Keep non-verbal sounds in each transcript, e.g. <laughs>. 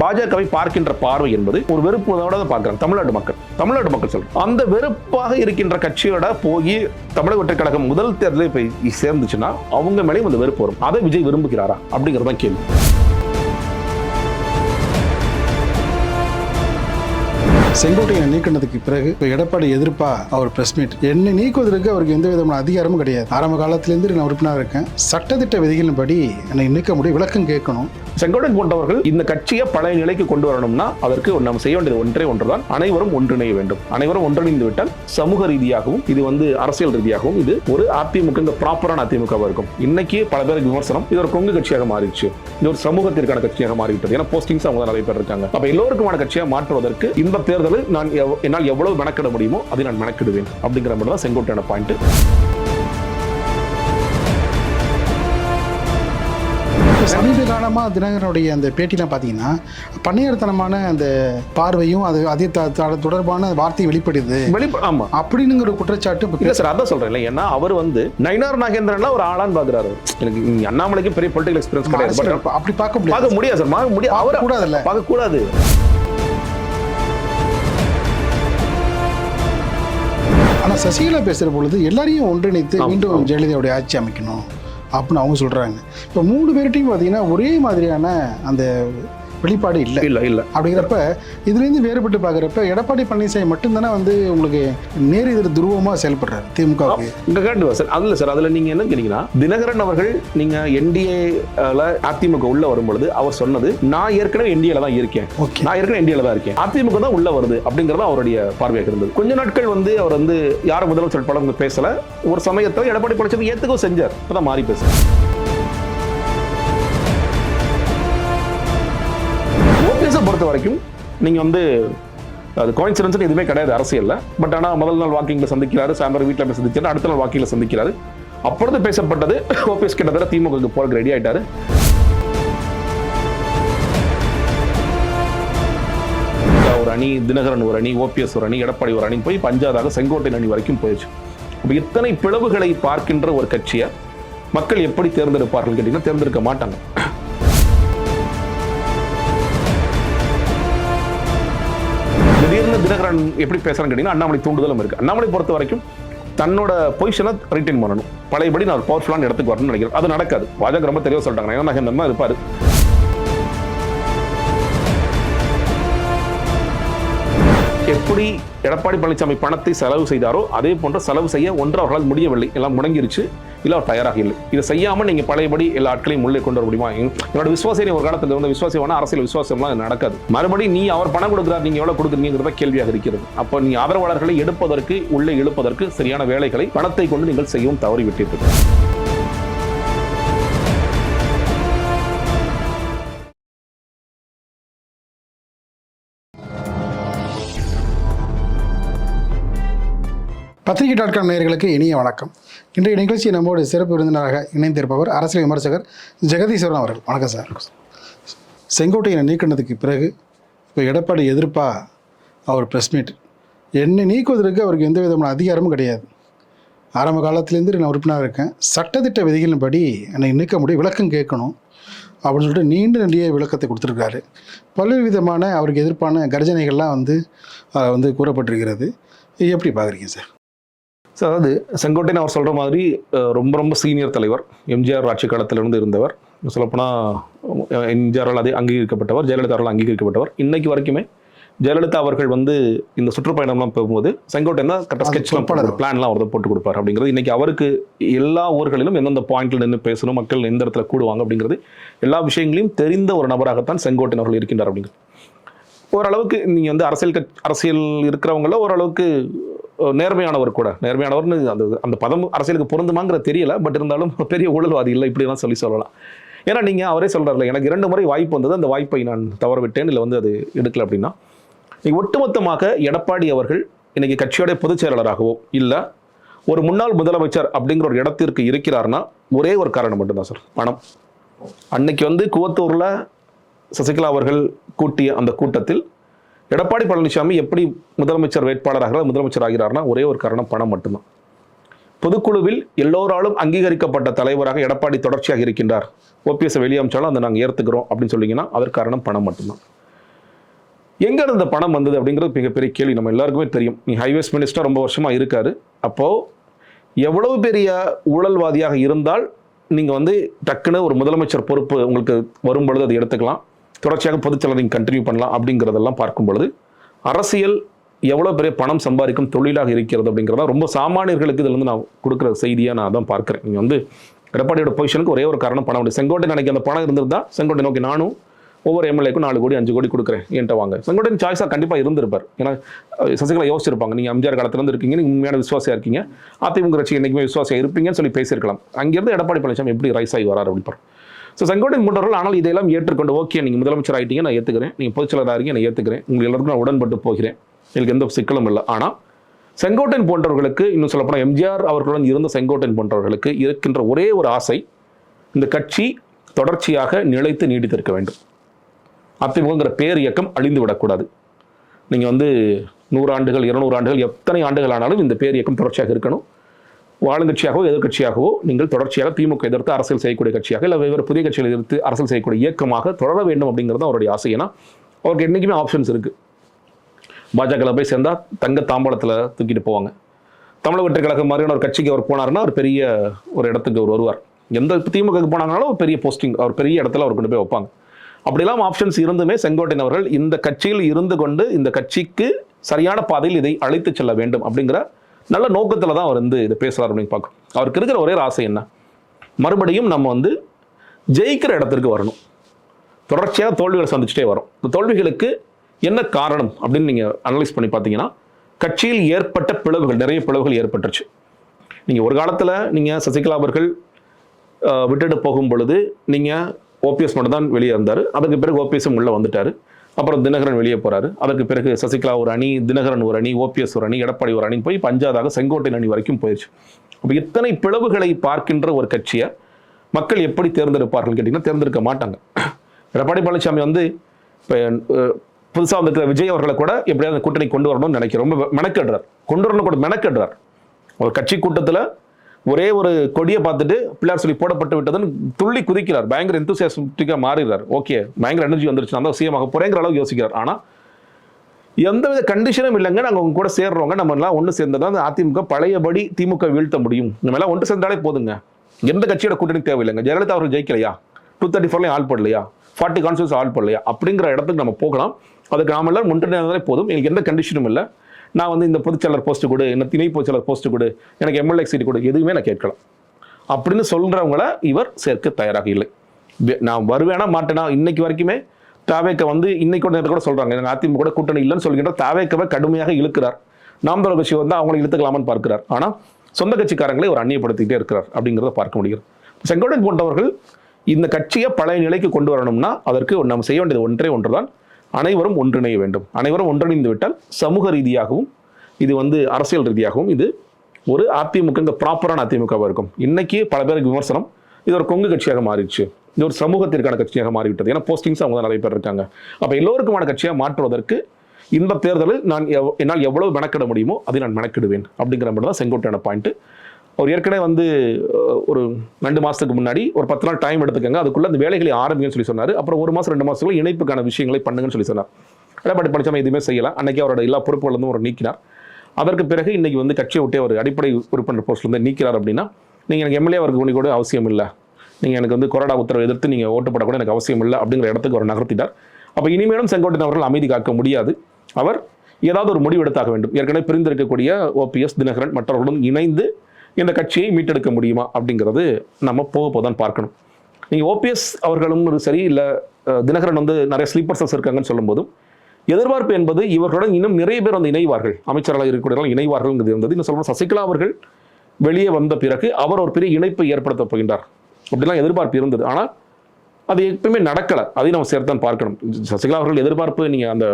பாஜகவை பார்க்கின்ற பார்வை என்பது ஒரு வெறுப்போட தான் பார்க்குறாங்க தமிழ்நாடு மக்கள். தமிழ்நாடு மக்கள் சொல்றாங்க அந்த வெறுப்பாக இருக்கின்ற கட்சியோட போய் தமிழக ஒற்றை கழகம் முதல் தேர்தலில் போய் சேர்ந்துச்சுன்னா அவங்க மேலேயும் அந்த வெறுப்பு வரும். அதை விஜய் விரும்புகிறாரா அப்படிங்கிறதான் கேள்வி. செங்கோட்டையை நீக்கினதுக்கு பிறகு இப்போ எடப்பாடி எதிர்ப்பா அவர் பிரஸ் மீட் என்னை நீக்குவதற்கு அவருக்கு எந்த விதமான அதிகாரமும் கிடையாது. ஆரம்ப காலத்திலேருந்து நான் உறுப்பினராக இருக்கேன். சட்டத்திட்ட விதிகளின்படி என்னை நீக்க முடியும் விளக்கம் கேட்கணும். செங்கோடன் போன்றவர்கள் இந்த கட்சியை பழைய நிலைக்கு கொண்டு வரணும்னா அதற்கு நம்ம செய்ய வேண்டியது ஒன்றே ஒன்றுதான். அனைவரும் ஒன்றிணைய வேண்டும். அனைவரும் ஒன்றிணைந்து விட்டால் சமூக ரீதியாகவும் இது வந்து அரசியல் ரீதியாகவும் இது ஒரு அதிமுக இந்த ப்ராப்பரான அதிமுகவாக இருக்கும். இன்னைக்கு பல பேருக்கு விமர்சனம் இது ஒரு கொங்கு கட்சியாக மாறிடுச்சு. இது ஒரு சமூகத்திற்கான கட்சியாக மாறிவிட்டது. ஏன்னா போஸ்டிங்ஸ் அவங்க நிறைய பேர் இருக்காங்க. அப்ப எல்லோருக்குமான கட்சியாக மாற்றுவதற்கு இந்த தேர்தலில் நான் என்னால் எவ்வளவு மெனக்கிட முடியுமோ அதை நான் மெனக்கிடுவேன் அப்படிங்கிற மட்டும் தான் செங்கோட்டையான பாயிண்ட் சமீப காலமாக தினகரனுடைய அந்த பேட்டிலாம் பார்த்தீங்கன்னா பன்னியர்த்தனமான அந்த பார்வையும் அது அதே தொடர்பான வார்த்தை வெளிப்படுது. வெளிப்ப ஆமா. அப்படிங்கிற குற்றச்சாட்டு இல்ல சார் அதான் சொல்றேன். இல்ல ஏன்னா அவர் வந்து நயினார் நாகேந்திரன்லாம் ஒரு ஆளான்னு பாக்குறாரு. எனக்கு அண்ணாமலைக்கு பெரிய பொலிட்டிகல் எக்ஸ்பீரியன்ஸ் கிடையாது. அப்படி பார்க்க முடியாது. பார்க்க முடியாது சார். பார்க்க முடியாது. அவர் கூடாதுல்ல. பார்க்க ஆனால் சசிகலா பேசுகிற பொழுது எல்லாரையும் ஒன்றிணைத்து மீண்டும் ஜெயலலிதாவுடைய ஆட்சி அமைக்கணும் அப்படின்னு அவங்க சொல்கிறாங்க இப்போ மூணு பேர்கிட்டையும் பார்த்தீங்கன்னா ஒரே மாதிரியான அந்த வெளிப்பாடு இல்லை. இல்ல இல்ல. அப்படிங்கிறப்ப இதுலேருந்து வேறுபட்டு பார்க்குறப்ப எடப்பாடி பழனிசாமி மட்டும்தானே வந்து உங்களுக்கு நேர் எதிர் துருவமாக செயல்படுறாரு இங்க கேட்டு சார். அதுல சார் அதுல நீங்க என்ன கேட்டீங்கன்னா தினகரன் அவர்கள் நீங்க என்டிஏல அதிமுக உள்ள வரும்பொழுது அவர் சொன்னது நான் ஏற்கனவே என்டிஏல தான் இருக்கேன். ஓகே. நான் ஏற்கனவே என்டிஏல தான் இருக்கேன். அதிமுக தான் உள்ள வருது. அப்படிங்கறது அவருடைய பார்வையாக இருந்தது. கொஞ்ச நாட்கள் வந்து அவர் வந்து யாரும் முதலமைச்சர் படம் பேசல. ஒரு சமயத்துல எடப்பாடி பழனிசாமி ஏத்துக்கவும் செஞ்சார். இப்பதான் மாறி பேசுறாரு. பொறுத்த வரைக்கும் நீங்க வந்து அது கோயின்சிடன்ஸ் எதுவுமே கிடையாது அரசியல்ல. பட் ஆனா முதல் நாள் வாக்கிங்ல சந்திக்கிறாரு சாயந்தரம் வீட்டில் போய் சந்திக்கிறார் அடுத்த நாள் வாக்கிங்ல சந்திக்கிறாரு. அப்பொழுது பேசப்பட்டது ஓபிஎஸ் கிட்டத்தட்ட திமுக போறதுக்கு ரெடி ஆயிட்டாரு. ஒரு அணி தினகரன் ஒரு அணி ஓபிஎஸ் ஒரு அணி எடப்பாடி ஒரு அணி போய் பஞ்சாதாக செங்கோட்டை அணி வரைக்கும் போயிடுச்சு. இப்போ இத்தனை பிளவுகளை பார்க்கின்ற ஒரு கட்சியை மக்கள் எப்படி தேர்ந்தெடுப்பார்கள் கேட்டீங்கன்னா தேர்ந்தெடுக்க மாட்டாங்க. திடீர்னு தினகரன் எப்படி பேசுறான்னு கேட்டீங்கன்னா அண்ணாமலை தூண்டுதலும் இருக்கு. அண்ணாமலை பொறுத்த வரைக்கும் தன்னோட பொசிஷனை ரிட்டைன் பண்ணணும். பழையபடி நான் பவர்ஃபுல்லான இடத்துக்கு வரணும்னு நினைக்கிறேன். அது நடக்காது. பாஜக ரொம்ப தெளிவாக சொல்லிட்டாங்க. ஏன்னா நகேந்திரன் இருப்பாரு. எப்படி எடப்பாடி பழனிசாமி பணத்தை செலவு செய்தாரோ அதே போன்ற செலவு செய்ய ஒன்று அவர்களால் முடியவில்லை. எல்லாம் முடங்கிருச்சு. இல்லை அவர் தயாராக இல்லை இதை செய்யாமல் நீங்கள் பழையபடி எல்லா ஆட்களையும் உள்ளே கொண்டு வர முடியுமா? என்னோட விசுவாசியை ஒரு காலத்தில் வந்து விசுவாசமான அரசியல் விசுவாசம்லாம் நடக்காது. மறுபடியும் நீ அவர் பணம் கொடுக்குறார் நீங்கள் எவ்வளோ கொடுக்குறீங்கிறத கேள்வியாக இருக்கிறது. அப்போ நீ ஆதரவாளர்களை எடுப்பதற்கு உள்ளே இழுப்பதற்கு சரியான வேலைகளை பணத்தை கொண்டு நீங்கள் செய்யவும் தவறிவிட்டீர்கள். பத்திரிகை டாட் காம் நேயர்களுக்கு இனிய வணக்கம். இன்றைய நிகழ்ச்சி நம்மோடு சிறப்பு விருந்தினராக இணைந்திருப்பவர் அரசியல் விமர்சகர் ஜெகதீஸ்வரன் அவர்கள். வணக்கம் சார். செங்கோட்டையை நீக்கினதுக்கு பிறகு இப்போ எடப்பாடி எதிர்ப்பா அவர் பிரஸ் மீட் என்னை நீக்குவதற்கு அவருக்கு எந்த விதமான அதிகாரமும் கிடையாது. ஆரம்ப காலத்திலேருந்து நான் உறுப்பினராக இருக்கேன். சட்டத்திட்ட விதிகளின்படி என்னை நீக்க முடியும் விளக்கம் கேட்கணும் அப்படின்னு சொல்லிட்டு நீண்ட நெடிய விளக்கத்தை கொடுத்துருக்காரு பல்வேறு விதமான அவருக்கு எதிர்ப்பான கர்ஜனைகள்லாம் வந்து வந்து கூறப்பட்டிருக்கிறது. எப்படி பார்க்குறீங்க சார்? ஸோ அதாவது செங்கோட்டையன் அவர் சொல்கிற மாதிரி ரொம்ப ரொம்ப சீனியர் தலைவர். எம்ஜிஆர் ஆட்சி காலத்திலிருந்து இருந்தவர். சொல்லப்போனால் எம்ஜிஆரால் அதே அங்கீகரிக்கப்பட்டவர் ஜெயலலிதா அவர்கள் அங்கீகரிக்கப்பட்டவர். இன்னைக்கு வரைக்குமே ஜெயலலிதா அவர்கள் வந்து இந்த சுற்றுப்பயணம்லாம் போகும்போது செங்கோட்டையன் தான் கரெக்டாக ஸ்கெட்ச்லாம். பிளான்லாம் அவர் போட்டு கொடுப்பார் அப்படிங்கிறது. இன்னைக்கு அவருக்கு எல்லா ஊர்களிலும் எந்தெந்த பாயிண்ட்ல நின்று பேசணும் மக்கள் எந்த இடத்துல கூடுவாங்க அப்படிங்கிறது எல்லா விஷயங்களையும் தெரிந்த ஒரு நபராகத்தான் செங்கோட்டையன் அவர்கள் இருக்கின்றார் அப்படிங்கிறது. ஓரளவுக்கு நீங்கள் வந்து அரசியல் கட்சி அரசியல் இருக்கிறவங்கள ஓரளவுக்கு நேர்மையானவர் கூட. நேர்மையானவர்னு அந்த அந்த பதம் அரசியலுக்கு பொருந்துமாங்கிற தெரியல பட் இருந்தாலும் <laughs> பெரிய ஊழல்வாதி இல்லை இப்படிலாம் சொல்லி சொல்லலாம். ஏன்னா நீங்கள் அவரே சொல்கிறார்ல எனக்கு இரண்டு முறை வாய்ப்பு வந்தது அந்த வாய்ப்பை நான் தவற விட்டேன் இல்லை வந்து அது எடுக்கல அப்படின்னா. நீ ஒட்டுமொத்தமாக எடப்பாடி அவர்கள் இன்றைக்கி கட்சியோடைய பொதுச் செயலாளராகவோ இல்லை ஒரு முன்னாள் முதலமைச்சர் அப்படிங்கிற ஒரு இடத்திற்கு இருக்கிறார்னா ஒரே ஒரு காரணம் மட்டும்தான் சார் பணம். அன்னைக்கு வந்து கூவத்தூரில் சசிகலா அவர்கள் கூட்டிய அந்த கூட்டத்தில் எடப்பாடி பழனிசாமி எப்படி முதலமைச்சர் வேட்பாளராக முதலமைச்சர் ஆகிறார்னா ஒரே ஒரு காரணம் பணம் மட்டும்தான். பொதுக்குழுவில் எல்லோராலும் அங்கீகரிக்கப்பட்ட தலைவராக எடப்பாடி தொடர்ச்சியாக இருக்கின்றார். ஓபிஎஸ் வெளியமைச்சாலும் அதை நாங்கள் ஏற்றுக்கிறோம் அப்படின்னு சொல்லிங்கன்னா அதற்கு காரணம் பணம் மட்டும்தான். எங்கே இருந்த பணம் வந்தது அப்படிங்கிறது மிகப்பெரிய கேள்வி. நம்ம எல்லாருக்குமே தெரியும். நீ ஹைவேஸ் மினிஸ்டர் ரொம்ப வருஷமாக இருக்காரு. அப்போது எவ்வளவு பெரிய ஊழல்வாதியாக இருந்தால் நீங்கள் வந்து டக்குன்னு ஒரு முதலமைச்சர் பொறுப்பு உங்களுக்கு வரும் பொழுது அதை எடுத்துக்கலாம். தொடர்ச்சியாக பொதுச்செயலர் நீங்கள் கண்டினியூ பண்ணலாம் அப்படிங்கிறதெல்லாம் பார்க்கும் பொழுது அரசியல் எவ்வளோ பெரிய பணம் சம்பாதிக்கும் தொழிலாக இருக்கிறது அப்படிங்கிறத ரொம்ப சாமானியர்களுக்கு இதில் இருந்து நான் கொடுக்குற செய்தியாக நான் அதான் பார்க்குறேன். நீங்கள் வந்து எடப்பாடியோட பொசிஷனுக்கு ஒரே ஒரு காரணம் பணம். உண்டு செங்கோட்டை நினைக்க அந்த பணம் இருந்திருந்தா செங்கோட்டை நோக்கி நானும் ஒவ்வொரு எம்எல்ஏக்கும் நாலு கோடி அஞ்சு கோடி கொடுக்குறேன் என்கிட்ட வாங்க. செங்கோட்டையன் சாய்ஸாக கண்டிப்பாக இருந்திருப்பார். ஏன்னா சசிகலா யோசிச்சிருப்பாங்க நீங்கள் எம்ஜிஆர் காலத்துலேருந்து இருக்கீங்க நீங்கள் உண்மையான விசுவாசியாக இருக்கீங்க அதிமுக கட்சி என்றைக்குமே விசுவாசியாக இருப்பீங்கன்னு சொல்லி பேசியிருக்கலாம். அங்கேருந்து எடப்பாடி பழனிசாமி எப்படி ரைஸ் ஆகி வரார் அப்படின்னு ஸோ செங்கோட்டையன் போன்றவர்கள் ஆனால் இதையெல்லாம் ஏற்றுக்கொண்டு ஓகே நீங்கள் முதலமைச்சர் ஆகிட்டீங்க நான் ஏற்றுக்கிறேன் நீங்கள் பொதுச்செயலராக இருக்கீங்க நான் ஏற்றுக்கிறேன் உங்களுக்கு எல்லாருக்கும் நான் உடன்பட்டு போகிறேன். எனக்கு எந்த சிக்கலும் இல்லை. ஆனால் செங்கோட்டையன் போன்றவர்களுக்கு இன்னும் சொல்லப்போனால் எம்ஜிஆர் அவர்களுடன் இருந்த செங்கோட்டையன் போன்றவர்களுக்கு இருக்கின்ற ஒரே ஒரு ஆசை இந்த கட்சி தொடர்ச்சியாக நிலைத்து நீடித்திருக்க வேண்டும். அதிமுகங்கிற பேர் இயக்கம் அழிந்து விடக்கூடாது. நீங்கள் வந்து நூறு ஆண்டுகள் இருநூறு ஆண்டுகள் எத்தனை ஆண்டுகள் ஆனாலும் இந்த பேர் இயக்கம் தொடர்ச்சியாக இருக்கணும். வாழை கட்சியாகவோ எதிர்கட்சியாகவோ நீங்கள் தொடர்ச்சியாக திமுக எதிர்த்து அரசியல் செய்யக்கூடிய கட்சியாக இல்லை வேறு புதிய கட்சிகளை எதிர்த்து அரசியல் செய்யக்கூடிய இயக்கமாக தொடர வேண்டும் அப்படிங்கிறது அவருடைய ஆசை. ஏன்னா அவருக்கு என்றைக்குமே ஆப்ஷன்ஸ் இருக்குது பாஜகவில் போய் சேர்ந்தால் தங்க தாம்பாளத்தில் தூக்கிட்டு போவாங்க. தமிழக வெற்றி கழகம் மாதிரியான ஒரு கட்சிக்கு அவர் போனாருன்னா அவர் பெரிய ஒரு இடத்துக்கு அவர் வருவார். எந்த திமுகவுக்கு போனாங்கனாலும் ஒரு பெரிய போஸ்டிங் அவர் பெரிய இடத்துல அவர் கொண்டு போய் வைப்பாங்க. அப்படிலாம் ஆப்ஷன்ஸ் இருந்துமே செங்கோட்டையன் அவர்கள் இந்த கட்சியில் இருந்து கொண்டு இந்த கட்சிக்கு சரியான பாதையில் இதை அழைத்து செல்ல வேண்டும் அப்படிங்கிற நல்ல நோக்கத்தில் தான் அவர் வந்து இதை பேசுகிறார் அப்படின்னு பார்க்கணும். அவருக்கு இருக்கிற ஒரே ஒரு ஆசை என்ன? மறுபடியும் நம்ம வந்து ஜெயிக்கிற இடத்திற்கு வரணும். தொடர்ச்சியாக தோல்விகளை சந்திச்சுட்டே வரும். இந்த தோல்விகளுக்கு என்ன காரணம் அப்படின்னு நீங்கள் அனலைஸ் பண்ணி பார்த்தீங்கன்னா கட்சியில் ஏற்பட்ட பிளவுகள் நிறைய பிளவுகள் ஏற்பட்டுருச்சு. நீங்கள் ஒரு காலத்தில் நீங்கள் சசிகலா அவர்கள் விட்டுட்டு போகும் பொழுது நீங்கள் ஓபிஎஸ் மட்டும் தான் வெளியே இருந்தார். அதற்கு பிறகு ஓபிஎஸும் உள்ளே வந்துட்டார். அப்புறம் தினகரன் வெளியே போகிறாரு அதற்கு பிறகு சசிகலா ஒரு அணி தினகரன் ஒரு அணி ஓபிஎஸ் ஒரு அணி எடப்பாடி ஒரு அணி போய் பஞ்சாதாக செங்கோட்டை அணி வரைக்கும் போயிடுச்சு அப்போ இத்தனை பிளவுகளை பார்க்கின்ற ஒரு கட்சியை மக்கள் எப்படி தேர்ந்தெடுப்பார்கள் கேட்டிங்கன்னா தேர்ந்தெடுக்க மாட்டாங்க. எடப்பாடி பழனிசாமி வந்து இப்போ புதுசாக வந்திருக்கிற விஜய் அவர்களை கூட எப்படியாவது கூட்டணி கொண்டு வரணும்னு நினைக்கிறேன். ரொம்ப மெனக்கெடுறார். கொண்டு வரணும் கூட மெனக்கெடுறார். ஒரு கட்சி கூட்டத்தில் ஒரே ஒரு கொடியை பார்த்துட்டு பிள்ளையார் சொல்லி போடப்பட்டு விட்டதுன்னு துள்ளி குதிக்கிறார். பயங்கர எந்தூசியாஸ்டிக்காக மாறிடுறார். ஓகே பயங்கர எனர்ஜி வந்துருச்சு. நான் தான் சிஎமாக போகிறேங்கிற அளவுக்கு யோசிக்கிறார். ஆனால் எந்தவித கண்டிஷனும் இல்லைங்க. நாங்கள் உங்க கூட சேர்றோங்க நம்ம எல்லாம் ஒன்று சேர்ந்தா அந்த அதிமுக பழையபடி திமுக வீழ்த்த முடியும். நம்ம எல்லாம் ஒன்று சேர்ந்தாலே போதுங்க. எந்த கட்சியோட கூட்டணி தேவையில்லைங்க. ஜெயலலிதா அவர்கள் ஜெயிக்கலையா? டூ தேர்ட்டி ஃபோர்லையும் ஆள் போடலையா? ஃபார்ட்டி கான்ஸ்டன்ஸ் ஆள் போடலையா? அப்படிங்கிற இடத்துக்கு நம்ம போகலாம். அதுக்கு நாம எல்லாம் முன்னிருந்தாலே போதும். எனக்கு எந்த கண்டிஷனும் இல்லை. நான் வந்து இந்த பொதுச்செயலர் போஸ்ட் கொடு என்ன திணை பொதுச்செயலர் போஸ்ட் கொடு எனக்கு எம்எல்ஏ சீட் கொடு எதுவுமே நான் கேட்கலாம் அப்படின்னு சொல்கிறவங்கள இவர் சேர்க்க தயாராக இல்லை. வே- நான் வருவேனா மாட்டேனா இன்னைக்கு வரைக்குமே தாவேக்க வந்து இன்னைக்கு கூட கூட சொல்கிறாங்க எனக்கு அதிமுக கூட கூட்டணி இல்லைன்னு சொல்கின்ற தாவேக்கவை கடுமையாக இழுக்கிறார். நாம் தமிழர் கட்சி வந்து அவங்களை இழுத்துக்கலாமான்னு பார்க்கிறார். ஆனால் சொந்த கட்சிக்காரங்களை ஒரு அந்நியப்படுத்திக்கிட்டே இருக்கிறார் அப்படிங்கிறத பார்க்க முடிகிறது. செங்கோடன் போன்றவர்கள் இந்த கட்சியை பழைய நிலைக்கு கொண்டு வரணும்னா அதற்கு நம்ம செய்ய வேண்டியது ஒன்றே ஒன்றுதான். அனைவரும் ஒன்றிணைய வேண்டும். அனைவரும் ஒன்றிணைந்து விட்டால் சமூக ரீதியாகவும் இது வந்து அரசியல் ரீதியாகவும் இது ஒரு அதிமுக இந்த ப்ராப்பரான அதிமுகவாக இருக்கும். இன்னைக்கு பல பேருக்கு விமர்சனம் இது ஒரு கொங்கு கட்சியாக மாறிடுச்சு. இது ஒரு சமூகத்திற்கான கட்சியாக மாறிவிட்டது. ஏன்னா போஸ்டிங்ஸ் அவங்க தான் நிறைய பேர் இருக்காங்க. அப்போ எல்லோருக்குமான கட்சியாக மாற்றுவதற்கு இந்த தேர்தலில் நான் என்னால் எவ்வளவு மெனக்கிட முடியுமோ அதை நான் மெனக்கிடுவேன். அப்படிங்கிற மட்டும் தான் செங்கோட்டையான பாயிண்ட் அவர் ஏற்கனவே வந்து ஒரு ரெண்டு மாதத்துக்கு முன்னாடி ஒரு பத்து நாள் டைம் எடுத்துக்கங்க அதுக்குள்ளே அந்த வேலைகளை ஆரம்பிங்கன்னு சொல்லி சொன்னார். அப்புறம் ஒரு மாதம் ரெண்டு மாதத்துக்குள்ள இணைப்புக்கான விஷயங்களை பண்ணுங்கன்னு சொல்லி சொன்னார். எடப்பாடி பழனிசாமி எதுவுமே செய்யலாம் அன்றைக்கி அவரோட எல்லா பொறுப்புகளும் அவர் நீக்கினார். அதற்கு பிறகு இன்றைக்கி வந்து கட்சியை விட்டே அவர் அடிப்படை உறுப்பினர் போஸ்ட்லேருந்து நீக்கிறார் அப்படின்னா நீங்கள் எனக்கு எம்எல்ஏ அவருக்கு கூட அவசியம் இல்லை. நீங்கள் எனக்கு வந்து கொரோனா உத்தரவை எதிர்த்து நீங்கள் ஓட்டு போட கூட எனக்கு அவசியம் இல்லை அப்படிங்கிற இடத்துக்கு அவர் நகர்த்திட்டார். அப்போ இனிமேலும் செங்கோட்டையன் அவர்கள் அமைதி காக்க முடியாது. அவர் ஏதாவது ஒரு முடிவு எடுத்தாக வேண்டும். ஏற்கனவே பிரிந்திருக்கக்கூடிய ஓபிஎஸ் தினகரன் மற்றவர்களும் இணைந்து இந்த கட்சியை மீட்டெடுக்க முடியுமா அப்படிங்கிறது நம்ம போக போதான் பார்க்கணும். நீங்கள் ஓபிஎஸ் அவர்களும் சரி இல்லை தினகரன் வந்து நிறைய ஸ்லீப்பர்ஸஸ் இருக்காங்கன்னு சொல்லும்போதும் எதிர்பார்ப்பு என்பது இவர்களுடன் இன்னும் நிறைய பேர் வந்து இணைவார்கள். அமைச்சர்களாக இருக்கக்கூடியவர்கள் இணைவார்கள்ங்கிறது இருந்தது இன்னும் சொல்லணும் சசிகலா அவர்கள் வெளியே வந்த பிறகு அவர் ஒரு பெரிய இணைப்பை ஏற்படுத்தப் போகின்றார். அப்படிலாம் எதிர்பார்ப்பு இருந்தது. ஆனால் அது எப்பவுமே நடக்கலை. அதையும் நம்ம சேர்த்து தான் பார்க்கணும். சசிகலா அவர்கள் எதிர்பார்ப்பு நீங்கள் அந்த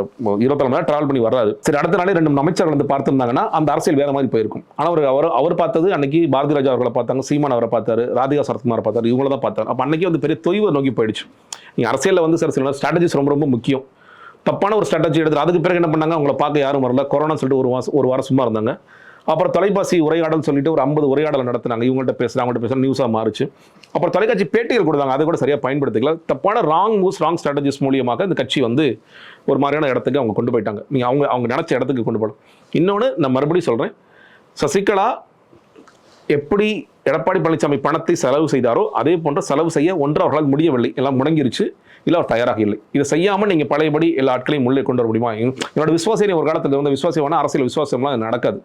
இருபத்தி நாலு மணி டிராவல் பண்ணி வராது சரி அடுத்த நாளே ரெண்டு மூணு அமைச்சர்கள் வந்து பார்த்திருந்தாங்கன்னா அந்த அரசியல் வேற மாதிரி போயிருக்கும். ஆனால் அவர் அவர் அவர் பார்த்தது அன்னைக்கு பாரதி ராஜா அவர்களை பார்த்தாங்க சீமான் அவரை பார்த்தாரு ராதிகா சரத்குமார் பார்த்தாரு இவங்கள தான் பார்த்தாரு அப்போ அன்னைக்கு வந்து பெரிய தொய்வை நோக்கி போயிடுச்சு. நீங்கள் அரசியலில் வந்து சார் சில ஸ்ட்ராட்டஜிஸ் ரொம்ப ரொம்ப முக்கியம். தப்பான ஒரு ஸ்ட்ராட்டஜி எடுத்து அதுக்கு பிறகு என்ன பண்ணாங்க? அவங்கள பார்க்க யாரும் வரல. கொரோனா சொல்லிட்டு ஒரு வாரம் ஒரு வாரம் சும்மா இருந்தாங்க. அப்புறம் தொலைபேசி உரையாடல் சொல்லிட்டு ஒரு ஐம்பது உரையாடல் நடத்துனாங்க. இவங்கள்ட்ட பேசுகிறாங்க அவங்கள்ட்ட பேசுறாங்க நியூஸாக மாறுச்சு. அப்புறம் தொலைக்காட்சி பேட்டிகள் கொடுத்தாங்க. அதை கூட சரியாக பயன்படுத்திக்கல. தப்பான ராங் மூவ்ஸ் ராங் ஸ்ட்ராட்டஜிஸ் மூலியமாக இந்த கட்சி வந்து ஒரு மாதிரியான இடத்துக்கு அவங்க கொண்டு போயிட்டாங்க. நீங்கள் அவங்க அவங்க நினச்ச இடத்துக்கு கொண்டு போகலாம். இன்னொன்று நான் மறுபடியும் சொல்கிறேன் சசிகலா எப்படி எடப்பாடி பழனிசாமி பணத்தை செலவு செய்தாரோ அதே போன்ற செலவு செய்ய ஒன்று அவர்களால் முடியவில்லை. எல்லாம் முடங்கிருச்சு. இல்லை அவர் தயாராக இல்லை. இதை செய்யாமல் நீங்கள் பழையபடி எல்லா ஆட்களையும் உள்ளே கொண்டு வர முடியுமா? என்னோட விசுவாசியை ஒரு காலத்தில் வந்து விசுவாசமான அரசியல் விசுவாசம்லாம் நடக்காது.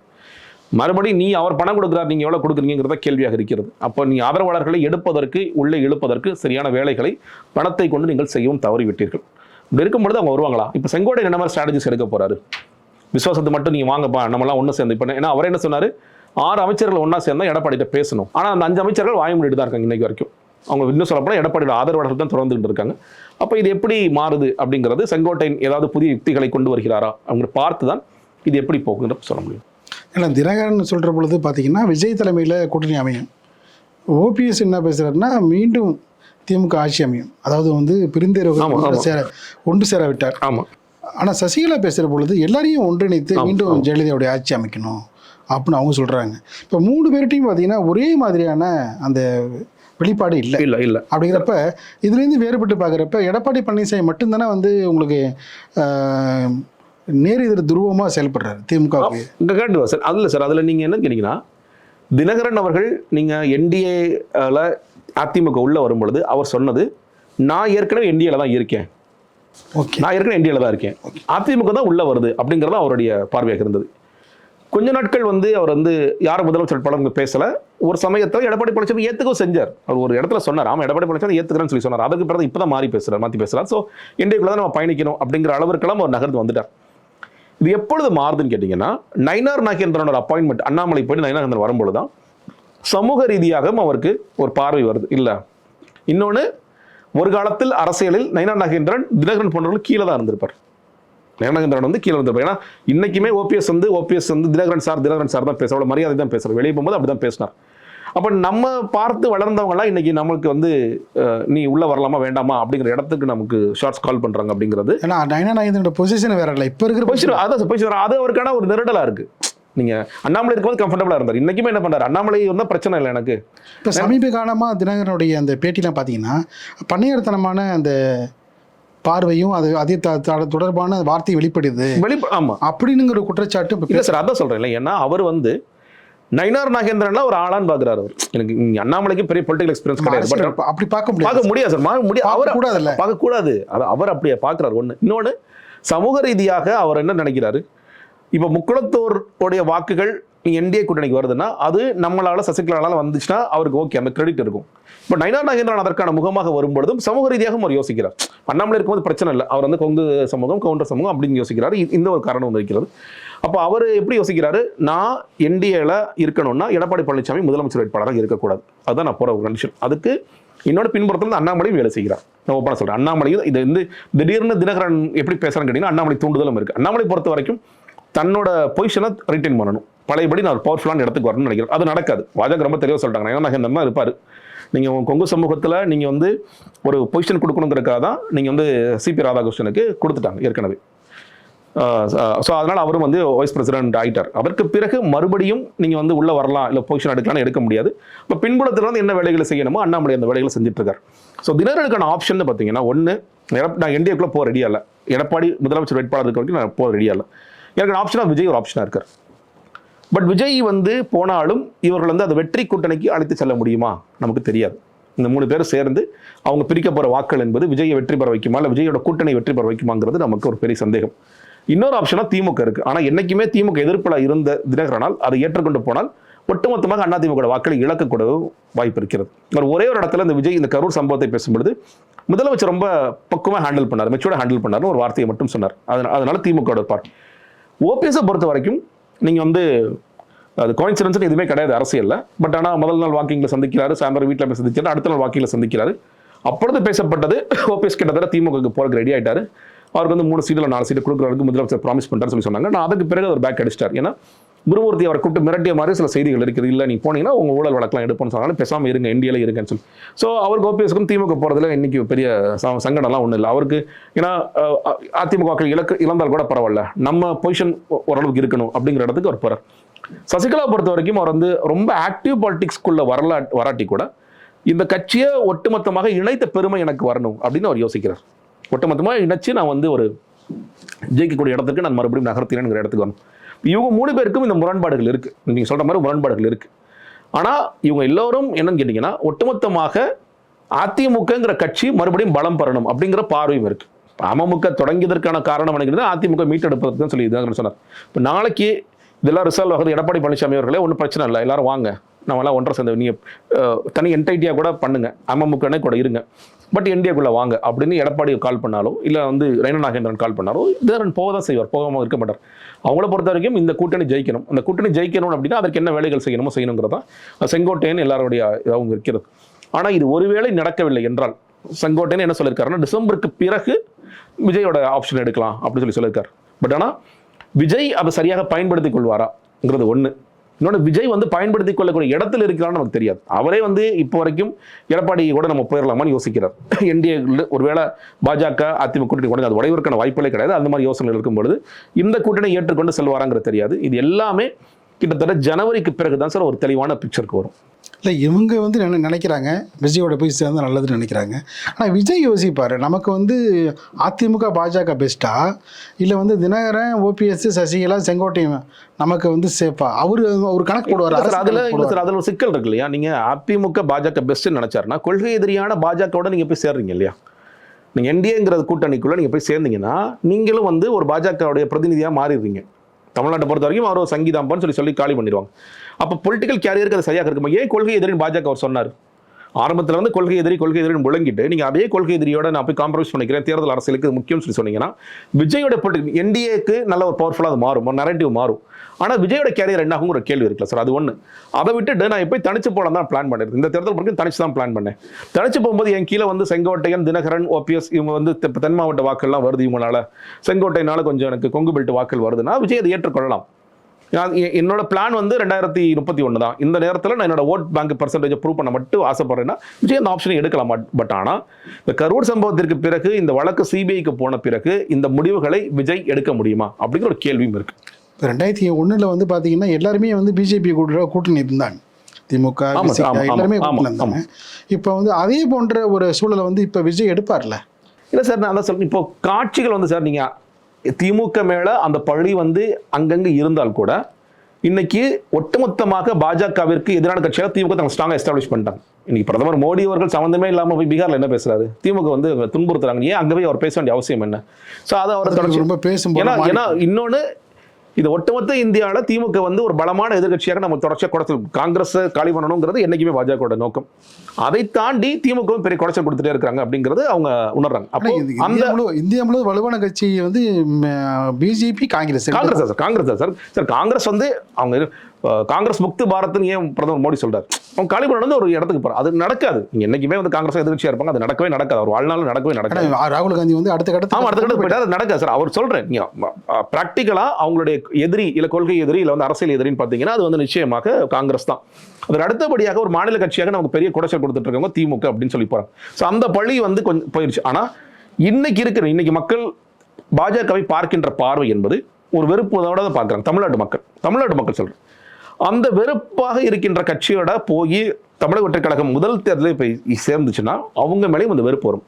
மறுபடியும் நீ அவர் பணம் கொடுக்குறார் நீங்கள் எவ்வளோ கொடுக்குறீங்கிறத கேள்வியாக இருக்கிறது. அப்போ நீ ஆதரவாளர்களை எடுப்பதற்கு உள்ளே இழுப்பதற்கு சரியான வேலைகளை பணத்தை கொண்டு நீங்கள் செய்யவும் தவறிவிட்டீர்கள். இப்படி இருக்கும்பொழுது அவங்க வருவாங்களா? இப்போ செங்கோடை என்ன மாதிரி ஸ்ட்ராட்டஜிஸ் எடுக்க போகிறாரு விசுவாசத்தை மட்டும் நீங்கள் வாங்கப்பா நம்மலாம் ஒன்று சேர்ந்து. இப்போ ஏன்னா அவர் என்ன சொன்னார்? ஆறு அமைச்சர்கள் ஒன்றா சேர்ந்தால் எடப்பாடிகிட்ட பேசணும். ஆனால் அந்த அஞ்சு அமைச்சர்கள் வாய தான் இருக்காங்க இன்றைக்கு வரைக்கும். அவங்க இன்னும் சொல்லப்போனால் எடப்பாடியோட ஆதரவாளர்கள் தான் தொடர்ந்துட்டு இருக்காங்க. அப்போ இது எப்படி மாறுது அப்படிங்கிறது செங்கோட்டையின் ஏதாவது புதிய யுக்திகளை கொண்டு வருகிறாரா? அவங்க பார்த்து தான் இது எப்படி போகுதுன்னு சொல்ல முடியும். ஏன்னா தினகரன் சொல்கிற பொழுது பார்த்தீங்கன்னா விஜய் தலைமையில் கூட்டணி அமையும். ஓபிஎஸ் என்ன பேசுகிறாருன்னா மீண்டும் திமுக ஆட்சி அமையும். அதாவது வந்து ஆமா. சேர ஒன்று சேர விட்டார். ஆமாம் ஆனால் சசிகலா பேசுகிற பொழுது எல்லாரையும் ஒன்றிணைத்து மீண்டும் ஜெயலலிதாவுடைய ஆட்சி அமைக்கணும் அப்படின்னு அவங்க சொல்கிறாங்க இப்போ மூணு பேர்ட்டையும் பார்த்தீங்கன்னா ஒரே மாதிரியான அந்த வெளிப்பாடு இல்லை. இல்லை இல்லை. அப்படிங்கிறப்ப இதுலேருந்து வேறுபட்டு பார்க்குறப்ப எடப்பாடி பழனிசாமி மட்டும்தானே வந்து உங்களுக்கு நேர் எதிர் துருவமாக செயல்படுறாரு திமுகவுக்கு. இங்கே கேட்டு சார். அதில் சார். அதில் நீங்கள் என்ன கேட்டீங்கன்னா தினகரன் அவர்கள் நீங்கள் என்டிஏல அதிமுக உள்ள வரும் பொழுது அவர் சொன்னது நான் ஏற்கனவே என்டிஏல தான் இருக்கேன். ஓகே. நான் ஏற்கனவே என்டிஏல தான் இருக்கேன். அதிமுக தான் உள்ள வருது அப்படிங்கிறது அவருடைய பார்வையாக இருந்தது. கொஞ்ச நாட்கள் வந்து அவர் வந்து யார் முதலமைச்சர் வேட்பாளர் பேசல. ஒரு சமயத்தில் எடப்பாடி பழனிசாமி ஏத்துக்கவும் செஞ்சார். அவர் ஒரு இடத்துல சொன்னார் ஆமா எடப்பாடி பழனிசாமி ஏத்துக்கிறேன்னு சொல்லி சொன்னார். அதுக்கு பிறகு இப்போ தான் மாறி பேசுறாரு மாற்றி பேசுறாரு. ஸோ என்டிஏக்குள்ள தான் நம்ம பயணிக்கணும் அப்படிங்கிற அளவிற்கெல்லாம் அவர் நகர்ந்து வந்துட்டார். இது எப்பொழுது மாறுதுன்னு கேட்டிங்கன்னா நயினார் நாகேந்திரனோட அப்பாயின்மெண்ட் அண்ணாமலை போய் நயினார் வரும்பொழுது தான் சமூக ரீதியாகவும் அவருக்கு ஒரு பார்வை வருது. இல்லை. இன்னொன்று ஒரு காலத்தில் அரசியலில் நயினார் நாகேந்திரன் தினகரன் போன்றவர்கள் கீழே தான் இருந்திருப்பார். நயினார் வந்து கீழே இருந்திருப்பார். ஏன்னா இன்னைக்குமே ஓபிஎஸ் வந்து ஓபிஎஸ் வந்து தினகரன் சார் தினகரன் சார் தான் பேசுற அவ்வளோ மரியாதை தான் பேசுகிறார் வெளியே போகும்போது அப்படி தான் பேசினார். அப்போ நம்ம பார்த்து வளர்ந்தவங்கலாம் இன்னைக்கு நமக்கு வந்து நீ உள்ள வரலாமா வேண்டாமா அப்படிங்கிற இடத்துக்கு நமக்கு ஷார்ட்ஸ் கால் பண்றாங்க அப்படிங்கிறது. ஏன்னா நயனா நாயந்தனோட பொசிஷன் வேற இல்லை. இப்போ இருக்கிற போயிச்சு அதான் போயிச்சு அது அவருக்கான ஒரு நெருடலா இருக்கு. நீங்க அண்ணாமலை இருக்கும்போது கம்ஃபர்டபுளா இருந்தார். இன்னைக்குமே என்ன பண்றாரு? அண்ணாமலை இருந்தா பிரச்சனை இல்லை எனக்கு. இப்போ சமீப காலமாக தினகரனுடைய அந்த பேட்டிலாம் பார்த்தீங்கன்னா பண்ணையார்த்தனமான அந்த பார்வையும் அது அதே தொடர்பான வார்த்தை வெளிப்படுது. வெளி ஆமா. அப்படின்னுங்கிற குற்றச்சாட்டு இல்ல சார் அதான் சொல்றேன். இல்லை ஏன்னா அவர் வந்து நயினார் நாகேந்திரன்லாம் ஒரு ஆளான்னு பாக்குறாரு அவர். எனக்கு அண்ணாமலைக்கு பெரிய பொலிட்டிகல் எக்ஸ்பீரியன்ஸ் கிடையாது. பட் அப்படி பார்க்க முடியாது. பார்க்க முடியாது சார். முடியாது. அவர் கூடாதுல்ல பார்க்க கூடாது அது அவர் அப்படியே பார்க்குறாரு. ஒண்ணு. இன்னொன்னு சமூக ரீதியாக அவர் என்ன நினைக்கிறாரு? இப்போ முக்குளத்தோர் உடைய வாக்குகள் என்டிஏ கூட்டணிக்கு வருதுன்னா அது நம்மளால சசிகலால வந்துச்சுன்னா அவருக்கு ஓகே அந்த கிரெடிட் இருக்கும். இப்போ நயினார் நாகேந்திரன் அதற்கான முகமாக வரும்பொழுதும் சமூக ரீதியாகவும் அவர் யோசிக்கிறார். அண்ணாமலை இருக்கும்போது பிரச்சனை இல்லை. அவர் வந்து கொங்கு சமூகம் கவுண்டர் சமூகம் அப்படின்னு யோசிக்கிறாரு. இந்த ஒரு காரணம் இருக்கிறது. அப்போ அவர் எப்படி யோசிக்கிறாரு? நான் என்டிஏல இருக்கணும்னா எடப்பாடி பழனிசாமி முதலமைச்சர் வேட்பாளராக இருக்கக்கூடாது. அதுதான் நான் போகிற ஒரு கண்டிஷன் அதுக்கு என்னோட பின்புறத்தில் அண்ணாமலையும் வேலை செய்கிறார். நான் ஓப்பனாக சொல்கிறேன் அண்ணாமலையும் இது வந்து திடீர்னு தினகரன் எப்படி பேசுகிறேன்னு கேட்டிங்கன்னா அண்ணாமலை தூண்டுதலும் இருக்குது அண்ணாமலை பொறுத்த வரைக்கும் தன்னோட பொசிஷனை ரிட்டைன் பண்ணணும். பழையபடி நான் ஒரு பவர்ஃபுல்லான இடத்துக்கு வரணும்னு நினைக்கிறேன். அது நடக்காது. பாஜக ரொம்ப தெளிவாக சொல்லிட்டாங்க. ஏன்னா நகேந்திரன் இருப்பார்? நீங்கள் உங்கள் கொங்கு சமூகத்தில் நீங்கள் வந்து ஒரு பொசிஷன் கொடுக்கணுங்கிறக்காக தான் நீங்கள் வந்து சிபி ராதாகிருஷ்ணனுக்கு கொடுத்துட்டாங்க ஏற்கனவே. ஸோ அதனால் அவரும் வந்து வைஸ் பிரசிடென்ட் ஆயிட்டார். அதற்கு பிறகு மறுபடியும் நீங்கள் வந்து உள்ளே வரலாம் இல்லை பொசிஷன் எடுக்கலாம்னு எடுக்க முடியாது. இப்போ பின்புலத்தில் வந்து என்ன வேலைகளை செய்யணுமோ அண்ணாமலை அந்த வேலைகளை செஞ்சுட்ருக்கார். ஸோ தினர்களுக்கான ஆப்ஷன் பார்த்தீங்கன்னா ஒன்று நான் என்டிஏக்குள்ளே போக ரெடியாக இல்லை. எடப்பாடி முதலமைச்சர் வேட்பாளர் இருக்க வரைக்கும் நான் போக ரெடியாக இல்லை. எனக்கு ஆப்ஷனாக விஜய் ஒரு ஆப்ஷனாக இருக்கார். பட் விஜய் வந்து போனாலும் இவர்கள் வந்து அந்த வெற்றி கூட்டணிக்கு அழைத்து செல்ல முடியுமா? நமக்கு தெரியாது. இந்த மூணு பேரும் சேர்ந்து அவங்க பிரிக்க போகிற வாக்கள் என்பது விஜயை வெற்றி பெற வைக்குமா இல்லை விஜயோட கூட்டணி வெற்றி பெற வைக்குமாங்கிறது நமக்கு ஒரு பெரிய சந்தேகம். இன்னொரு ஆப்ஷனாக திமுக இருக்குது ஆனால் என்றைக்குமே திமுக எதிர்ப்பில் இருந்த தினகரனால் அதை ஏற்றுக்கொண்டு போனால் ஒட்டுமொத்தமாக அதிமுக வாக்களை இழக்கக்கூட வாய்ப்பு இருக்கிறது. அவர் ஒரே ஒரு இடத்துல இந்த விஜய் இந்த கரூர் சம்பவத்தை பேசும்பொழுது முதலமைச்சர் ரொம்ப பக்குவமாக ஹேண்டில் பண்ணார் மெச்சூர்டாக ஹேண்டில் பண்ணார்னு ஒரு வார்த்தையை மட்டும் சொன்னார். அதனால அதனால் திமுக பார்ட் ஓபிஎஸை பொறுத்த வரைக்கும் நீங்கள் வந்து அது கோயின்சிடன்ஸ் எதுவுமே கிடையாது அரசியலில். பட் ஆனால் முதல் நாள் வாக்கிங்கில் சந்திக்கிறாரு சாயந்தரம் வீட்டில் போய் சந்திக்கிறார் அடுத்த நாள் வாக்கிங்கில் சந்திக்கிறாரு. அப்பொழுது பேசப்பட்டது ஓபிஎஸ் கிட்டத்தட்ட திமுகவுக்கு போகிறதுக்கு ரெடி ஆகிட்டார் அவருக்கு வந்து மூணு சீட்டில் நாலு சீட்டு கொடுக்குறதுக்கு முதலமைச்சர் ப்ராமிஸ் பண்ணுறாரு சொல்லி சொன்னாங்க. நான் அதுக்கு பிறகு அவர் பேக் அடிச்சிட்டார். ஏன்னா குருமூர்த்தி அவரை கூப்பிட்டு மிரட்டிய மாதிரி சில செய்திகள் இருக்குது. இல்லை நீ போனீங்கன்னா உங்க ஊழல் வழக்கெல்லாம் எடுப்போம்னு சொன்னாலும் பேசாமல் இருங்க இந்தியாவில் இருங்கன்னு சொல்லி. ஸோ அவருக்கு ஓபிஎஸ்க்கும் திமுக போறதுல இன்னைக்கு பெரிய சங்கடம்லாம் ஒன்றும் இல்லை. அவருக்கு ஏன்னா அதிமுக வாக்கள் இலக்கு இழந்தால் கூட பரவாயில்ல. நம்ம பொசிஷன் ஓரளவுக்கு இருக்கணும் அப்படிங்கிற இடத்துக்கு அவர் போகிறார் சசிகலா பொறுத்த வரைக்கும் அவர் வந்து ரொம்ப ஆக்டிவ் பாலிட்டிக்ஸ்க்குள்ள வரலா வராட்டி கூட இந்த கட்சியை ஒட்டுமொத்தமாக இணைத்த பெருமை எனக்கு வரணும் அப்படின்னு அவர் யோசிக்கிறார். ஒட்டுமொத்தமாக இணைச்சு நான் வந்து ஒரு ஜெயிக்கக்கூடிய இடத்துக்கு நான் மறுபடியும் நகர்த்தினேங்கிற இடத்துக்கு வரணும். இவங்க மூணு பேருக்கும் இந்த முரண்பாடுகள் இருக்குது நீங்கள் சொல்கிற மாதிரி முரண்பாடுகள் இருக்குது ஆனால் இவங்க எல்லோரும் என்னன்னு கேட்டீங்கன்னா ஒட்டுமொத்தமாக அதிமுகங்கிற கட்சி மறுபடியும் பலம் பெறணும் அப்படிங்கிற பார்வையும் இருக்குது அமமுக தொடங்கியதற்கான காரணம் நினைக்கிறது அதிமுக மீட்டெடுப்பதற்கு சொல்லி இதான் சொன்னார் இப்போ நாளைக்கு இதெல்லாம் ரிசால்வ் ஆகுது. எடப்பாடி பழனிசாமி அவர்களே ஒன்றும் பிரச்சனை இல்லை. எல்லாரும் வாங்க. நம்ம எல்லாம் ஒன்றரை சேர்ந்து நீங்கள் தனி என்டைட்டியாக கூட பண்ணுங்க. அமமுகனே கூட இருங்க. பட் என்டிஏக்குள்ளே வாங்க. அப்படின்னு எடப்பாடி கால் பண்ணாலோ இல்லை வந்து ரெய்னா நாகேந்திரன் கால் பண்ணாலோ இதரன் போக தான் செய்வார் போகாமல் இருக்க மாட்டார். அவங்கள பொறுத்த வரைக்கும் இந்த கூட்டணி ஜெயிக்கணும். அந்த கூட்டணி ஜெயிக்கணும் அப்படின்னா அதற்கு என்ன வேலைகள் செய்யணுமோ செய்யணுங்கிறதா செங்கோட்டையன் எல்லாருடைய இதாகவும் இருக்கிறது. ஆனால் இது ஒருவேளை நடக்கவில்லை என்றால் செங்கோட்டையன் என்ன சொல்லியிருக்காருன்னா டிசம்பருக்கு பிறகு விஜயோட ஆப்ஷன் எடுக்கலாம் அப்படின்னு சொல்லி சொல்லியிருக்காரு. பட் ஆனால் விஜய் அதை சரியாக பயன்படுத்திக் கொள்வாராங்கிறது ஒன்று இன்னொன்று விஜய் வந்து பயன்படுத்தி கொள்ளக்கூடிய இடத்துல இருக்கிறான்னு நமக்கு தெரியாது. அவரே வந்து இப்போ வரைக்கும் எடப்பாடி கூட நம்ம போயிடலாமான்னு யோசிக்கிறார். என்டிஏ ஒருவேளை பாஜக அதிமுக கூட்டணி கூட அது உடையவருக்கான வாய்ப்புகளே கிடையாது. அந்த மாதிரி யோசனை இருக்கும் பொழுது இந்த கூட்டணி ஏற்றுக்கொண்டு செல்வாராங்கிறது தெரியாது. இது எல்லாமே கிட்டத்தட்ட ஜனவரிக்கு பிறகு தான் சார் ஒரு தெளிவான பிக்சருக்கு வரும். இல்லை இவங்க வந்து என்ன நினைக்கிறாங்க? விஜயோட போய் சேர்ந்தா நல்லதுன்னு நினைக்கிறாங்க. ஆனால் விஜய் யோசிப்பார் நமக்கு வந்து அதிமுக பாஜக பெஸ்ட்டா இல்லை வந்து தினகரன் ஓபிஎஸ் சசிகலா செங்கோட்டையன் நமக்கு வந்து சேஃபா அவர் ஒரு கணக்கு போடுவார் அதுல. சார் அதுல ஒரு சிக்கல் இருக்கு இல்லையா? நீங்க அதிமுக பாஜக பெஸ்ட் நினைச்சாருன்னா கொள்கை எதிரியான பாஜகவோட நீங்க போய் சேர்றீங்க இல்லையா? நீங்க என்டிஏங்கிற கூட்டணிக்குள்ள நீங்க போய் சேர்ந்தீங்கன்னா நீங்களும் வந்து ஒரு பாஜகவுடைய பிரதிநிதியா மாறிடுறீங்க. தமிழ்நாட்டை பொறுத்த வரைக்கும் அவர் சங்கீதாம்பான்னு சொல்லி சொல்லி காலி பண்ணிடுவாங்க. அப்போ பொலிட்டிக்கல் கேரியருக்கு அது சரியாக இருக்குமா? ஏன் கொள்கை எதிரின் பாஜக அவர் சொன்னார். ஆரம்பத்தில் வந்து கொள்கை எதிரி கொள்கை எதிரின்னு முழங்கிட்டு நீங்கள் அதே கொள்கை எதிரியோட நான் போய் காம்ப்ரமைஸ் பண்ணிக்கிறேன். தேர்தல் அரசியலுக்கு முக்கியம் சொல்லி சொன்னீங்கன்னா விஜயோட பொலிட்டிக் என்டிஏக்கு நல்ல ஒரு பவர்ஃபுல்லாக அது மாறும். ஒரு நரேட்டிவ் மாறும். ஆனால் விஜயோட கேரியர் என்னாகுங்கிற கேள்வி இருக்குல்ல சார் அது ஒன்று அதை விட்டுட்டு நான் போய் தனிச்சு போட தான் பிளான் பண்ணிருக்கேன். இந்த தேர்தல் வரைக்கும் தனிச்சு தான் பிளான் பண்ணேன். தனிச்சு போகும்போது என் கீழே வந்து செங்கோட்டையன் தினகரன் ஓபிஎஸ் இவங்க வந்து தென் மாவட்ட வாக்கள்லாம் வருது இவங்களால. செங்கோட்டையினால கொஞ்சம் எனக்கு கொங்கு பெல்ட் வாக்கள் வருதுன்னா விஜய் அதை ஏற்றுக்கொள்ளலாம். எ- என்னோட பிளான் வந்து ரெண்டாயிரத்தி முப்பத்தி ஒன்று தான். இந்த நேரத்தில் நான் என்னோட ஓட் பேங்க் பர்சன்டேஜ் ப்ரூவ் பண்ண மட்டும் ஆசைப்படுறேன்னா விஜய் அந்த ஆப்ஷனை எடுக்கலாம். பட் ஆனால் இந்த கரூர் சம்பவத்திற்கு பிறகு இந்த வழக்கு சிபிஐக்கு போன பிறகு இந்த முடிவுகளை விஜய் எடுக்க முடியுமா அப்படிங்கிற ஒரு கேள்வியும் இருக்குது இப்போ ரெண்டாயிரத்தி ஒண்ணுல வந்து பார்த்தீங்கன்னா எல்லாருமே வந்து பிஜேபி கூட கூட்டணி இருந்தாங்க. திமுக எல்லாருமே கூட்டணி இருந்தாங்க. இப்போ வந்து அதே போன்ற ஒரு சூழலை வந்து இப்போ விஜய் எடுப்பார்ல? இல்லை சார் நான் அதான் சொல்றேன் இப்போ காட்சிகள் வந்து சார் நீங்கள் திமுக மேலே அந்த பழி வந்து அங்கங்கே இருந்தால் கூட இன்னைக்கு ஒட்டுமொத்தமாக பாஜகவிற்கு எதிரான கட்சியாக திமுக தங்க ஸ்ட்ராங்காக எஸ்டாப்ளிஷ் பண்ணிட்டாங்க. இன்னைக்கு பிரதமர் மோடி அவர்கள் சம்மந்தமே இல்லாமல் போய் பீகார்ல என்ன பேசுறாரு? திமுக வந்து துன்புறுத்துறாங்க. ஏன் அங்கே போய் அவர் பேச வேண்டிய அவசியம் என்ன? ஸோ அதை அவர் தொடர்ச்சி ரொம்ப பேசும்போது ஏன்னா ஏன்னா இன்னொன்று இது ஒட்டுமொத்த இந்தியாவில் திமுக வந்து ஒரு பலமான எதிர்க்கட்சியாக நம்ம தொடர்ச்சியாக குறைச்சல் காங்கிரஸ் காலி பண்ணணுங்கிறது என்னைக்குமே பாஜகவோட நோக்கம். அதை தாண்டி திமுகவும் பெரிய குறைச்சல் கொடுத்துட்டே இருக்காங்க அப்படிங்கிறது அவங்க உணர்றாங்க. அப்போ அந்த இந்தியா முழு இந்தியா முழு வலுவான கட்சி வந்து BJP Congress. Congress sir Congress sir. Sir Congress வந்து அவங்க காங்கிரஸ் முக்து பாரத்னு ஏன் பிரதமர் மோடி சொல்றாரு? அவங்க காலிபுரம் வந்து ஒரு இடத்துக்கு போறாரு அது நடக்காது. நீங்க என்னைக்குமே வந்து காங்கிரஸ் எதிர்ச்சியா இருப்பாங்க. அது நடக்கவே நடக்காது. அவர் வாழ்நாள் நடக்கவே நடக்காது. ராகுல் காந்தி வந்து அடுத்த கட்டத்துக்கு ஆமா அடுத்த கட்டத்துக்கு போயிட்டா அது நடக்காது சார். அவர் சொல்றேன். நீங்க ப்ராக்டிக்கலா அவங்களுடைய எதிரி இல்ல கொள்கை எதிரி இல்ல வந்து அரசியல் எதிரின்னு பாத்தீங்கன்னா அது வந்து நிச்சயமாக காங்கிரஸ் தான். அதற்கு அடுத்தபடியாக ஒரு மாநில கட்சியாக நமக்கு பெரிய குடைச்சல் கொடுத்துட்டு இருக்கவங்க திமுக அப்படின்னு சொல்லி போறாங்க. ஸோ அந்த பழி வந்து கொஞ்சம் போயிருச்சு. ஆனா இன்னைக்கு இருக்கிற இன்னைக்கு மக்கள் பாஜகவை பார்க்கின்ற பார்வை என்பது ஒரு வெறுப்போட தான் பார்க்குறாங்க. தமிழ்நாட்டு மக்கள். தமிழ்நாட்டு மக்கள் சொல்றேன் அந்த வெறுப்பாக இருக்கின்ற கட்சியோட போய் தமிழக வெற்றிக் கழகம் முதல் தேர்தலில் போய் சேர்ந்துச்சுன்னா அவங்க மேலேயும் அந்த வெறுப்பு வரும்.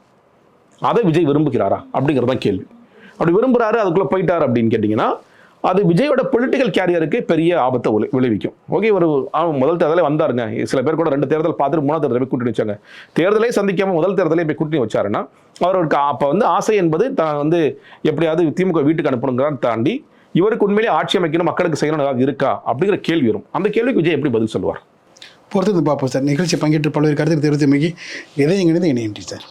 அதை விஜய் விரும்புகிறாரா? அப்படிங்கிறது தான் கேள்வி. அப்படி விரும்புகிறாரு அதுக்குள்ளே போயிட்டார் அப்படின்னு கேட்டிங்கன்னா அது விஜயோட பொலிட்டிக்கல் கேரியருக்கு பெரிய ஆபத்தை விளை- விளைவிக்கும். ஓகே ஒரு முதல் தேர்தலே வந்தாருங்க. சில பேர் கூட ரெண்டு தேர்தல் பார்த்துட்டு மூணாவது தேர்தலை போய் கூட்டணி வச்சாங்க. தேர்தலே சந்திக்காம முதல் தேர்தலே போய் கூட்டணி வச்சாருன்னா அவருக்கு அப்போ வந்து ஆசை என்பது தான் வந்து எப்படியாவது திமுக வீட்டுக்கு அனுப்பணுங்கிறான்னு தாண்டி இவருக்கு உண்மையிலே ஆட்சி அமைக்கணும் மக்களுக்கு செய்யணும் ஏதாவது இருக்கா? அப்படிங்கிற கேள்வி வரும். அந்த கேள்விக்கு விஜய் எப்படி பதில் சொல்லுவார்? பொறுத்தது பார்ப்போம் சார். நிகழ்ச்சி பங்கேற்று பல்வேறு கருத்து தெரிவித்தமைக்கு எதை எங்கிருந்து இணையின்றி சார்.